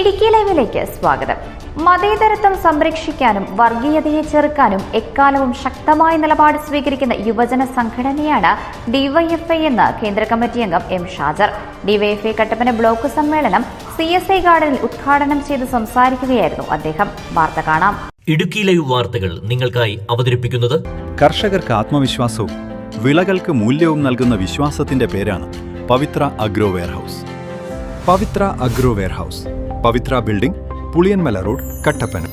ഇടുക്കി ലൈവിലേക്ക് സ്വാഗതം. മതേതരത്വം സംരക്ഷിക്കാനും വർഗീയതയെ ചെറുക്കാനും എക്കാലവും ശക്തമായ നിലപാട് സ്വീകരിക്കുന്ന യുവജന സംഘടനയാണ് ഡിവൈഎഫ്ഐ എന്ന് കേന്ദ്ര കമ്മിറ്റി അംഗം M Shajar. DYFI Kattappana block സമ്മേളനം സി എസ് ഐ ഗാർഡനിൽ ഉദ്ഘാടനം ചെയ്ത് സംസാരിക്കുകയായിരുന്നു അദ്ദേഹം. വാർത്ത കാണാം. ഇടുക്കി ലൈവ് വാർത്തകൾ നിങ്ങൾക്കായി അവതരിപ്പിക്കുന്നത് കർഷകർക്ക് ആത്മവിശ്വാസവും വിളകൾക്ക് മൂല്യവും നൽകുന്ന വിശ്വാസത്തിന്റെ പേരാണ് Pavithra agro warehouse. Pavithra agro warehouse. Pavithra building Puliyanmala road Kattappana Kattappana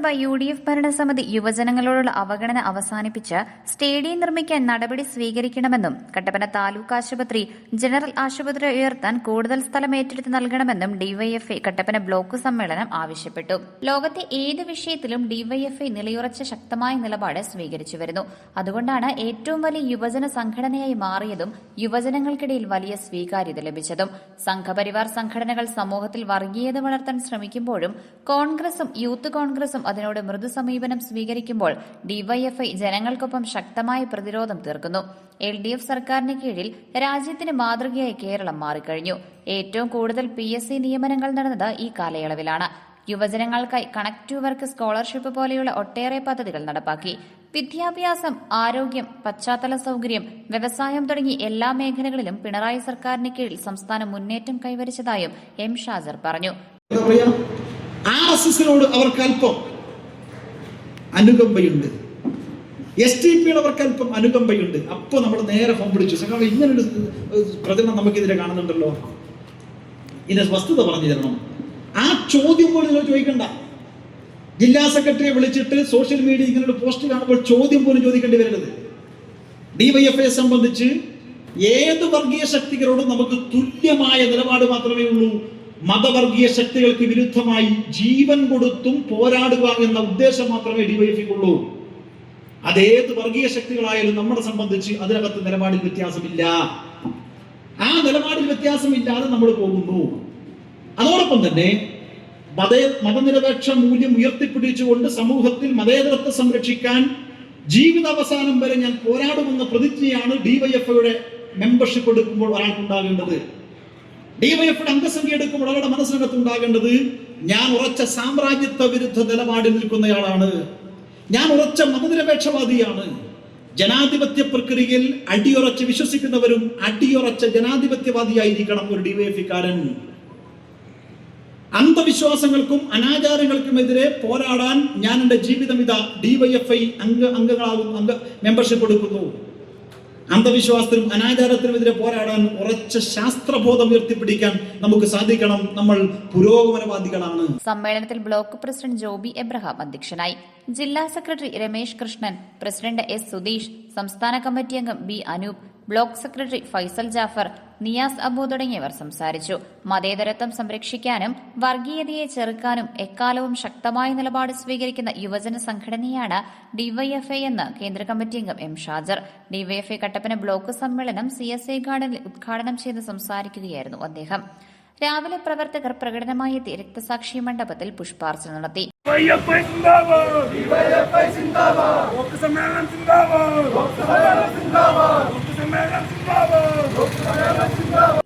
നഗരസഭ യു ഡി എഫ് ഭരണസമിതി യുവജനങ്ങളോടുള്ള അവഗണന അവസാനിപ്പിച്ച് സ്റ്റേഡിയം നിർമ്മിക്കാൻ നടപടി സ്വീകരിക്കണമെന്നും കട്ടപ്പന താലൂക്ക് ആശുപത്രി ജനറൽ ആശുപത്രി ഉയർത്താൻ കൂടുതൽ സ്ഥലം ഏറ്റെടുത്ത് നൽകണമെന്നും ഡിവൈഎഫ്ഐ കട്ടപ്പന ബ്ലോക്ക് സമ്മേളനം ആവശ്യപ്പെട്ടു. ലോകത്തെ ഏത് വിഷയത്തിലും ഡിവൈഎഫ്ഐ നിലയുറച്ച ശക്തമായ നിലപാട് സ്വീകരിച്ചു വരുന്നു. അതുകൊണ്ടാണ് ഏറ്റവും വലിയ യുവജന സംഘടനയായി മാറിയതും യുവജനങ്ങൾക്കിടയിൽ വലിയ സ്വീകാര്യത ലഭിച്ചതും. സംഘപരിവാർ സംഘടനകൾ സമൂഹത്തിൽ വർഗീയത വളർത്താൻ ശ്രമിക്കുമ്പോഴും കോൺഗ്രസും യൂത്ത് കോൺഗ്രസും അതിനോട് മൃദു സമീപനം സ്വീകരിക്കുമ്പോൾ ഡിവൈഎഫ്ഐ ജനങ്ങൾക്കൊപ്പം ശക്തമായ പ്രതിരോധം തീർക്കുന്നു. എൽ ഡി എഫ് സർക്കാരിന് കീഴിൽ രാജ്യത്തിന് മാതൃകയായി കേരളം മാറിക്കഴിഞ്ഞു. ഏറ്റവും കൂടുതൽ പി എസ് സി നിയമനങ്ങൾ നടന്നത് ഈ കാലയളവിലാണ്. യുവജനങ്ങൾക്കായി കണക്ട് ടു വർക്ക് സ്കോളർഷിപ്പ് പോലെയുള്ള ഒട്ടേറെ പദ്ധതികൾ നടപ്പാക്കി. വിദ്യാഭ്യാസം ആരോഗ്യം പശ്ചാത്തല സൌകര്യം വ്യവസായം തുടങ്ങി എല്ലാ മേഖലകളിലും പിണറായി സർക്കാരിന് കീഴിൽ സംസ്ഥാനം മുന്നേറ്റം കൈവരിച്ചതായും എം ഷാജർ പറഞ്ഞു പറയാ ആർ എസ് എസിനോട് അവർക്ക് അല്പം അനുകമ്പയുണ്ട്. എസ് ടി പിയുടെ അവർക്ക് അല്പം അനുകമ്പയുണ്ട്. അപ്പൊ നമ്മൾ നേരെ ഫോൺ പിടിച്ചു. സഖാവ് ഇങ്ങനൊരു പ്രചരണം നമുക്കെതിരെ കാണുന്നുണ്ടല്ലോ. ഇതിന്റെ വസ്തുത പറഞ്ഞു തരണം. ആ ചോദ്യം പോലും നിങ്ങൾ ചോദിക്കണ്ട. ജില്ലാ സെക്രട്ടറിയെ വിളിച്ചിട്ട് സോഷ്യൽ മീഡിയ ഇങ്ങനൊരു പോസ്റ്റ് കാണുമ്പോൾ ചോദ്യം പോലും ചോദിക്കേണ്ടി വരരുത്. ഡിവൈഎഫ്ഐയെ സംബന്ധിച്ച് ഏത് വർഗീയ ശക്തികളോടും നമുക്ക് തുല്യമായ നിലപാട് മാത്രമേ ഉള്ളൂ. മതവർഗീയ ശക്തികൾക്ക് വിരുദ്ധമായി ജീവൻ കൊടുത്തും പോരാടുക എന്ന ഉദ്ദേശം മാത്രമേ ഡിവൈഎഫ്ഐക്കുള്ളൂ അതേത് വർഗീയ ശക്തികളായാലും നമ്മളെ സംബന്ധിച്ച് അതിനകത്ത് നിലപാടിൽ വ്യത്യാസമില്ല. ആ നിലപാടിൽ വ്യത്യാസമില്ലാതെ നമ്മൾ പോകുന്നു. അതോടൊപ്പം തന്നെ മത മതനിരപേക്ഷ മൂല്യം ഉയർത്തിപ്പിടിച്ചുകൊണ്ട് സമൂഹത്തിൽ മതേതരത്വം സംരക്ഷിക്കാൻ ജീവിതാവസാനം വരെ ഞാൻ പോരാടുമെന്ന പ്രതിജ്ഞയാണ് ഡിവൈഎഫ്ഐയുടെ മെമ്പർഷിപ്പ് എടുക്കുമ്പോൾ ഒരാൾക്കുണ്ടാകേണ്ടത്. ഡിവൈഎഫ്ഐയുടെ അംഗസംഖ്യ എടുക്കുമ്പോൾ അവരുടെ മനസ്സിനകത്ത് ഉണ്ടാകേണ്ടത് ഞാൻ ഉറച്ച സാമ്രാജ്യത്വ വിരുദ്ധ നിലപാടിൽ നിൽക്കുന്നയാളാണ്. ഞാൻ ഉറച്ച മതനിരപേക്ഷവാദിയാണ്. ജനാധിപത്യ പ്രക്രിയയിൽ അടിയുറച്ച് വിശ്വസിക്കുന്നവരും അടിയുറച്ച ജനാധിപത്യവാദിയായിരിക്കണം ഒരു ഡിവൈഎഫിക്കാരൻ അന്ധവിശ്വാസങ്ങൾക്കും അനാചാരങ്ങൾക്കുമെതിരെ പോരാടാൻ ഞാൻ എന്റെ ജീവിതം ഇതാ ഡിവൈഎഫ്ഐ അംഗ അംഗങ്ങളാകും അംഗ മെമ്പർഷിപ്പ് എടുക്കുന്നു. അന്ധവിശ്വാസത്തിനും അനാചാരത്തിനുമെതിരെ പോരാടാൻ ഉറച്ച ശാസ്ത്രബോധം ഉയർത്തിപ്പിടിക്കാൻ നമുക്ക് സാധിക്കണം. നമ്മൾ പുരോഗമനവാദികളാണ്. സമ്മേളനത്തിൽ ബ്ലോക്ക് പ്രസിഡന്റ് ജോബി എബ്രഹാം അധ്യക്ഷനായി. ജില്ലാ secretary Ramesh Krishnan president S Sudheesh സംസ്ഥാന കമ്മിറ്റി അംഗം B Anoop block secretary Faisal Jafar Niyas Abu തുടങ്ങിയവർ സംസാരിച്ചു. മതേതരത്വം സംരക്ഷിക്കാനും വർഗീയതയെ ചെറുക്കാനും എക്കാലവും ശക്തമായ നിലപാട് സ്വീകരിക്കുന്ന യുവജന സംഘടനയാണ് ഡിവൈഎഫ്ഐ എന്ന് കേന്ദ്ര കമ്മിറ്റി അംഗം M Shajar. DYFI Kattappana block സമ്മേളനം സി എസ് ഐ ഗാർഡനിൽ ഉദ്ഘാടനം ചെയ്ത് സംസാരിക്കുകയായിരുന്നു അദ്ദേഹം. രാവിലെ പ്രവർത്തകർ പ്രകടനമായി എത്തി രക്തസാക്ഷി മണ്ഡപത്തിൽ പുഷ്പാർച്ചന നടത്തി. സമ്മേളനം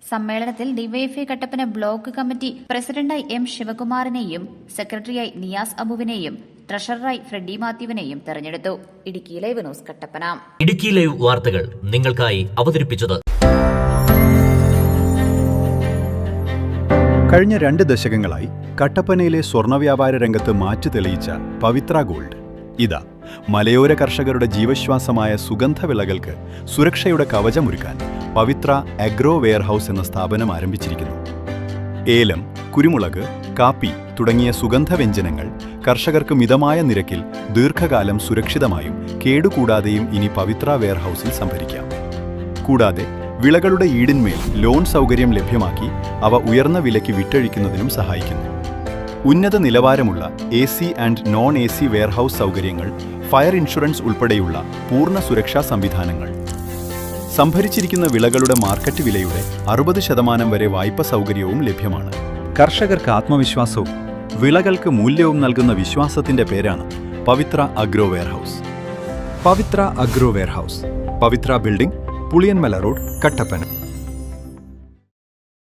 സമ്മേളനത്തിൽ ഡിവൈഎഫ്ഐ കട്ടപ്പന ബ്ലോക്ക് കമ്മിറ്റി പ്രസിഡന്റായി എം ശിവകുമാറിനെയും സെക്രട്ടറിയായി നിയാസ് അബുവിനെയും ട്രഷററായി ഫ്രെഡി മാത്യുവിനെയും തെരഞ്ഞെടുത്തു. Idukki live news Kattappana. Idukki live വാർത്തകൾ നിങ്ങൾക്കായി അവതരിപ്പിച്ചത് കഴിഞ്ഞ രണ്ട് ദശകങ്ങളായി കട്ടപ്പനയിലെ സ്വർണ വ്യാപാര രംഗത്ത് മാറ്റു തെളിയിച്ച പവിത്ര ഗോൾഡ്. ഇതാ മലയോര കർഷകരുടെ ജീവശ്വാസമായ സുഗന്ധവിളകൾക്ക് സുരക്ഷയുടെ കവചമൊരുക്കാൻ. പവിത്ര അഗ്രോ വെയർഹൌസ് എന്ന സ്ഥാപനം ആരംഭിച്ചിരിക്കുന്നു. ഏലം കുരുമുളക് കാപ്പി തുടങ്ങിയ സുഗന്ധവ്യഞ്ജനങ്ങൾ കർഷകർക്ക് മിതമായ നിരക്കിൽ ദീർഘകാലം സുരക്ഷിതമായും കേടുകൂടാതെയും ഇനി പവിത്ര വെയർഹൌസിൽ സംഭരിക്കാം. കൂടാതെ വിളകളുടെ ഈടിന്മേൽ ലോൺ സൗകര്യം ലഭ്യമാക്കി അവ ഉയർന്ന വിലയ്ക്ക് വിറ്റഴിക്കുന്നതിനും സഹായിക്കുന്നു. ഉന്നത നിലവാരമുള്ള A C and non A C warehouse സൗകര്യങ്ങൾ ഫയർ ഇൻഷുറൻസ് ഉൾപ്പെടെയുള്ള പൂർണ സുരക്ഷാ സംവിധാനങ്ങൾ സംഭരിച്ചിരിക്കുന്ന വിളകളുടെ മാർക്കറ്റ് വിലയുടെ അറുപത് ശതമാനം വരെ വായ്പ സൗകര്യവും ലഭ്യമാണ്. കർഷകർക്ക് ആത്മവിശ്വാസവും വിളകൾക്ക് മൂല്യവും നൽകുന്ന വിശ്വാസത്തിന്റെ പേരാണ് Pavithra agro warehouse. Pavithra agro warehouse Pavithra building Puliyanmala road Kattappana.